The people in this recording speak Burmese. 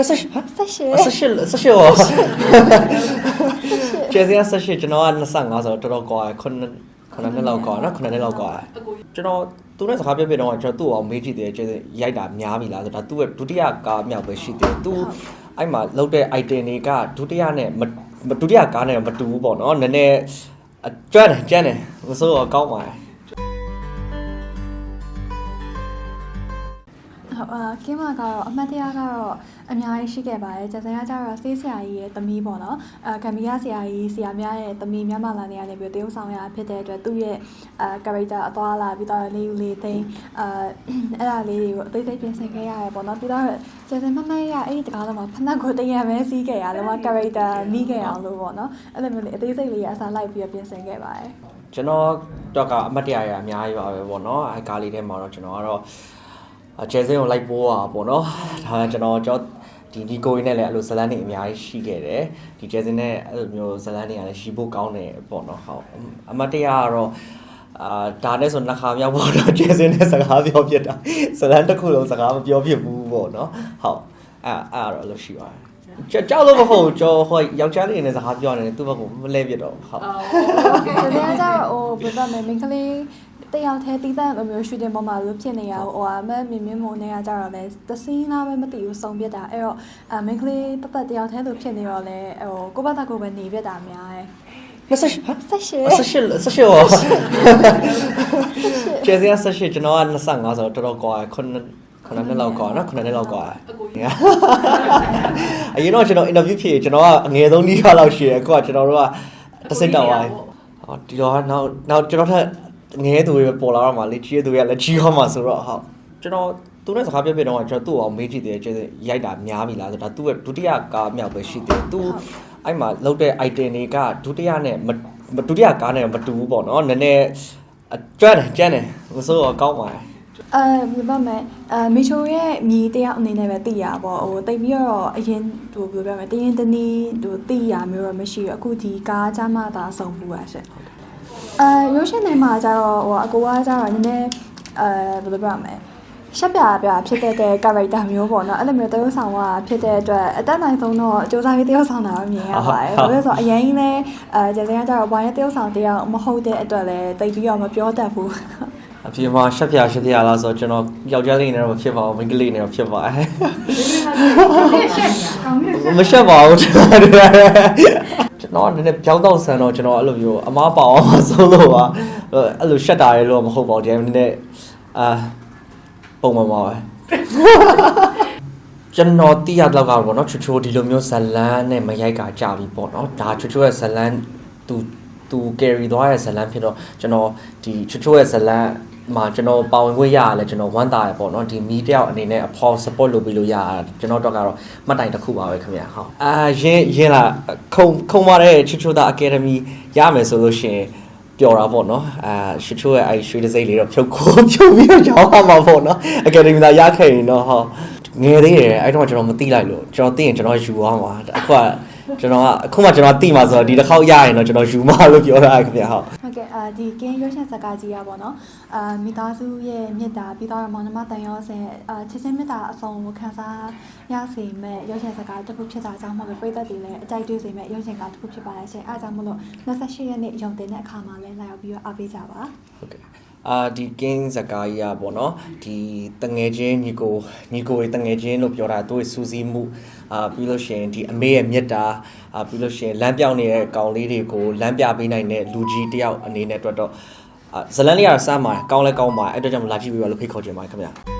28ဟာ18 18 18ရောကျဲစရာ18ကျွန်တော်က25ဆိုတော့တော်တော်ကွာခုနှစ်ခုနှစ်နှစ်လောက်ကွာနော်ခုနှစ်နှစ်လောက်ကွာကျွန်တော်သူနဲ့စကားပြောပြတော့ကျွန်တော်သူ့အောင်မေးကြည့်တယ်ကျဲစရိုက်တာများပြီလားဆိုတော့သူ့ရဲ့ဒုတိယကားမြောက်ပဲရှိတယ်သူအဲ့မှာလောက်တဲ့ item တွေကဒုတိယနဲ့မမဒုတိယကားနဲ့မတူဘူးပေါ့နော်နည်းနည်းအကျွမ်းတယ်ကျန်းတယ်မစိုးတော့ကောင်းပါတယ် ဟုတ်အာကင်းမကတော့အမှတ်တရကတော့အများကြီးရှိခဲ့ပါတယ်ကျန်စရာကျတော့စေးဆရာကြီးရဲ့သမီးပေါ့နော်အာကမ်ဘီယာဆရာကြီးဆရာများရဲ့သမီးမြန်မာလာနေရနေပြီးတရုပ်ဆောင်ရဖြစ်တဲ့အတွက်သူ့ရဲ့အာ character အသွားလာပြီးတော့လေးဦးလေးသိန်းအာအဲ့ဒါလေးတွေကိုအသေးစိတ်ပြင်ဆင်ခဲ့ရတယ်ပေါ့နော်ပြီးတော့ကျန်စမမရအဲ့ဒီတကားလုံးမှာဖနက်ကိုတရံပဲစီးခဲ့ရလုံးဝ character မိခဲ့အောင်လို့ပေါ့နော်အဲ့လိုမျိုးလေးအသေးစိတ်လေးအစားလိုက်ပြီးတော့ပြင်ဆင်ခဲ့ပါတယ်ကျွန်တော်တော့ကအမတ်တရရအများကြီးပါပဲပေါ့နော်အဲကားလေးထဲမှာတော့ကျွန်တော်ကတော့အ ကျဲစင်းကိုလိုက်ပိုးတာပေါ့နော်ဒါကကျွန်တော်ကျွန်တော်ဒီဒီကိုရင်းနဲ့လည်းအဲ့လိုဇလန်းတွေအများကြီးရှိခဲ့တယ်ဒီကျဲစင်းနဲ့အဲ့လိုမျိုးဇလန်းတွေကလည်းရှိဖို့ကောင်းတယ်ပေါ့နော်ဟုတ်အမတ်တရကတော့အာဒါနဲ့ဆိုနှစ်ခါမြောက်ပေါ့နော်ကျဲစင်းနဲ့စကားပြောဖြစ်တာဇလန်းတစ်ခုလုံးစကားမပြောဖြစ်ဘူးပေါ့နော်ဟုတ်အဲ့အဲ့တော့အဲ့လိုရှိပါတယ် ကြောက်လို့မဟုတ်ဘူးကျွန်တော်ဟိုယောက်ျားလေးနဲ့စကားပြောနေတယ်သူ့ဘက်ကမလဲပြတော့ဟုတ်။ဒီနေ့ကျတော့ဟိုဘယ်တော့မှမင်းကလေးတယောက်တည်းတီးတန့်လိုမျိုးရှူတင်ပေါ်မှာလို့ဖြစ်နေရဟိုအမမင်းမင်းမုံနဲ့ကကြတော့လဲတစင်းလားပဲမသိဘူးစုံပြစ်တာအဲ့တော့အမင်းကလေးတပတ်တယောက်တည်းလို့ဖြစ်နေတော့လဲဟိုကိုဘတ်တကိုပဲနေပြစ်တာများတယ်28ဟာ။ဆက်ရှ18 18ရောကျဲစရာ18ကျွန်တော်က25ဆိုတော့တော်တော်ကွာခုနှစ် ခုနှစ်နှစ်လောက်ကွာနော်ခုနှစ်နှစ်လောက်ကွာအရင်တော့ကျွန်တော် interview ဖြစ်ကျွန်တော်ကအငယ်ဆုံးနီးခါလောက်ရှိတယ်အခုကကျွန်တော်တို့ကတစ်စိတ်တောက်သွားပြီဟောဒီတော့နောက်နောက်ကျွန်တော်ထက်ငယ်သူတွေပေါ်လာတော့မှလေကြီးတဲ့သူတွေကလည်းကြီးသွားမှဆိုတော့ဟုတ်ကျွန်တော်သူနဲ့စကားပြောပြတော့ကျွန်တော်သူ့အောင်မေးကြည့်တယ်ကျဲရိုက်တာများပြီလားဆိုတော့သူ့ရဲ့ဒုတိယကားမြောက်ပဲရှိတယ်သူအဲ့မှာလောက်တဲ့ item တွေကဒုတိယနဲ့မဒုတိယကားနဲ့မတူဘူးပေါ့နော်နည်းနည်းအကျွမ်းတယ်ကျန်းတယ်မစိုးတော့ကောင်းပါတယ် အဲဘယ်မှာအဲမီချိုရဲ့မြေတယောက်အနေနဲ့ပဲသိရပါဘောဟိုတိတ်ပြီးတော့အရင်ဟိုပြောပြမယ်တရင်တနည်းဟိုသိရမျိုးတော့မရှိဘူးအခုဒီကားချမှသာအဆုံးဘူးပါရှင့်အဲရုပ်ရှင်ထဲမှာကျတော့ဟိုအကိုကကျတော့နည်းနည်းအဲဘယ်လိုပြောရမလဲရှက်ပြပြဖြစ်တဲ့တဲ့ character မျိုးပေါ့နော်အဲ့လိုမျိုးတရုပ်ဆောင်ကဖြစ်တဲ့အတွက်အတက်နိုင်ဆုံးတော့စူးစမ်းပြီးတရုပ်ဆောင်တာကိုမြင်ရပါတယ်ဘာလို့လဲဆိုတော့အရင်လဲအဲကျန်စင်ကကျတော့ဘာနဲ့တရုပ်ဆောင်တယောက်မဟုတ်တဲ့အတွက်လဲတိတ်ပြီးတော့မပြောတတ်ဘူး အပြင်မှာရှက်ပြရှက်ပြလားဆိုတော့ကျွန်တော်ယောက်ျားလေးနဲ့တော့မဖြစ်ပါဘူးမိန်းကလေးနဲ့တော့ဖြစ်ပါတယ်မရှက်ပါဘူးကျွန်တော်တို့ကျွန်တော်ကနည်းနည်းပြောင်းတော့ဆန်တော့ကျွန်တော်အဲ့လိုမျိုးအမားပါအောင်မစိုးလို့ပါအဲ့လိုရှက်တာရဲလို့မဟုတ်ပါဘူးဒီနည်းနည်းအာပုံမှန်ပါပဲကျွန်တော်တိရတော့ကတော့ဗောနော်ချွချိုဒီလိုမျိုးဇလန်းနဲ့မရိုက်ကကြပြီပေါ့နော်ဒါချွချိုရဲ့ဇလန်းသူ သူ carry သွားရဲ့ဇလန်းဖြစ်တော့ကျွန်တော်ဒီချွချိုရဲ့ဇလန်းမှာကျွန်တော်ပါဝင်ခွင့်ရရလဲကျွန်တော်ဝမ်းသာရပေါ့နော်ဒီမီးတယောက်အနေနဲ့အဖော် support လုပ်ပြီးလို့ရတာကျွန်တော်တော့ကတော့မှတ်တိုင်တစ်ခုပါပဲခင်ဗျာဟုတ်အာရင်ရင်လာခုံခုံပါတဲ့ချွချိုတာ academy ရမယ်ဆိုလို့ရှိရင်ပျော်တာပေါ့နော်အာချွချိုရဲ့အဲရွှေတစိမ့်လေးတော့ဖြုတ်ခိုးဖြုတ်ပြီးတော့ရောင်းရမှာပေါ့နော် academy သာရခဲ့ရင်တော့ဟောငယ်သေးတယ်အဲ့တော့ကျွန်တော်မသိလိုက်လို့ကျွန်တော်သိရင်ကျွန်တော်ယူအောင်ပါအခုက ကျွန်တော်ကအခုမှကျွန်တော်သိမှာဆိုတော့ဒီတစ်ခေါက်ရရင်တော့ကျွန်တော်ယူမှာလို့ပြောတာခင်ဗျာဟုတ်ဟုတ်ကဲ့အာဒီကင်းရွှေရှင်စကားကြီးရပါတော့အာမိသားစုရဲ့မြတ်တာပြီးတော့မောင်နှမတန်ရောစင်အာချစ်ချင်းမြတ်တာအဆုံးကိုခန်းစားရစေမဲ့ရွှေရှင်စကားတစ်ခုဖြစ်တာကြောင့်မလို့ပြည်သက်တွေလည်းအကြိုက်တွေ့စေမဲ့ရွှေရှင်ကတစ်ခုဖြစ်ပါရဲ့ရှင်အားကြောင့်မလို့28ရက်နေ့ရုံတင်တဲ့အခါမှာလည်းလာရောက်ပြီးတော့အားပေးကြပါဟုတ်ကဲ့ အာဒီကင်းစကားကြီးอ่ะပေါ့เนาะဒီတငယ်ချင်းညီကိုညီကိုရဲ့တငယ်ချင်းလို့ပြောတာသူ့ရဲ့စူးစီးမှုအာပြီးလို့ရှိရင်ဒီအမေရဲ့မြတ်တာအာပြီးလို့ရှိရင်လမ်းပြောင်းနေတဲ့ကောင်လေးတွေကိုလမ်းပြပေးနိုင်တဲ့လူကြီးတယောက်အနေနဲ့အတွက်တော့အာဇလန်လေးကတော့စမ်းပါတယ်ကောင်းလဲကောင်းပါတယ်အဲ့တော့ကြောင့်လာကြည့်ပြီးပါလို့ဖိတ်ခေါ်ချင်ပါတယ်ခင်ဗျာ